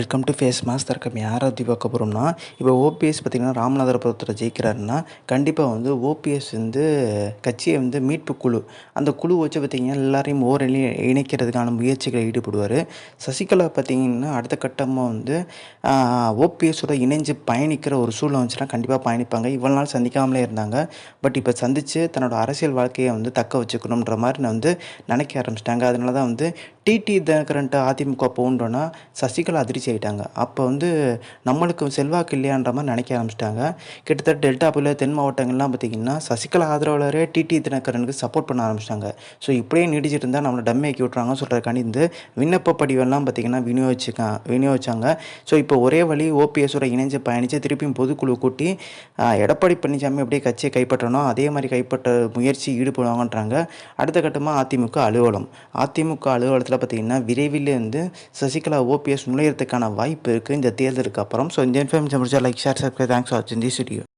Welcome to face mass தர்க்கம் யாரை பற்றி பார்க்க போகிறோம்னா இப்போ ஓபிஎஸ் பார்த்திங்கன்னா ராமநாதபுரத்தில் ஜெயிக்கிறாருன்னா கண்டிப்பாக வந்து ஓபிஎஸ் வந்து கட்சியை வந்து மீட்பு குழு அந்த குழு வச்சு பார்த்திங்கன்னா எல்லாரையும் ஓரளி இணைக்கிறதுக்கான முயற்சிகளை ஈடுபடுவார். சசிகலா பார்த்திங்கன்னா அடுத்த கட்டமாக வந்து ஓபிஎஸோட இணைஞ்சு பயணிக்கிற ஒரு சூழ்நிலை வந்துச்சுன்னா கண்டிப்பாக பயணிப்பாங்க. இவ்வளோ நாள் சந்திக்காமலே இருந்தாங்க. பட் இப்போ சந்தித்து தன்னோட அரசியல் வாழ்க்கையை வந்து தக்க வச்சுக்கணுன்ற மாதிரி நான் வந்து நினைக்க ஆரம்பிச்சிட்டாங்க. அதனால தான் வந்து டிடி தினகரன்ட்டு அதிமுக போன்றோன்னா சசிகலா அதிர்ச்சி ஆகிட்டாங்க அப்போ வந்து நம்மளுக்கு செல்வாக்கு இல்லையான்ற மாதிரி நினைக்க ஆரம்பிச்சிட்டாங்க. கிட்டத்தட்ட டெல்டா புயல தென் மாவட்டங்கள்லாம் பார்த்திங்கன்னா சசிகலா ஆதரவாளரே டிடி தினகரனுக்கு சப்போர்ட் பண்ண ஆரம்பிச்சிட்டாங்க. ஸோ இப்படியே நீடிச்சிட்டு இருந்தால் நம்மளை டம்மியாக்கி விட்றாங்கன்னு சொல்கிறக்காண்டி இந்த விண்ணப்ப படிவெல்லாம் பார்த்திங்கன்னா விநியோகிச்சுக்க விநியோகிச்சாங்க. ஸோ இப்போ ஒரே வழி ஓபிஎஸோட இணைஞ்சு பயணித்து திருப்பியும் பொதுக்குழு கூட்டி எடப்பாடி பழனிசாமி அப்படியே கட்சியை கைப்பற்றணும் அதே மாதிரி கைப்பற்ற முயற்சி ஈடுபடுவாங்கன்றாங்க. அடுத்த கட்டமாக அதிமுக அலுவலம். அதிமுக அலுவலகத்தில் பார்த்திங்கன்னா விரைவில் வந்து சசிகலா ஓபிஎஸ் நுழையிறதுக்கான வாய்ப்பு இருக்குது இந்த தேர்தலுக்கு அப்புறம். ஸோ இந்த இன்ஃபர்மேஷன் முடிச்சா லைக் ஷேர் சப்ஸ்கிரைப் தேங்க்ஸ் வாட்சிங் தி வீடியோ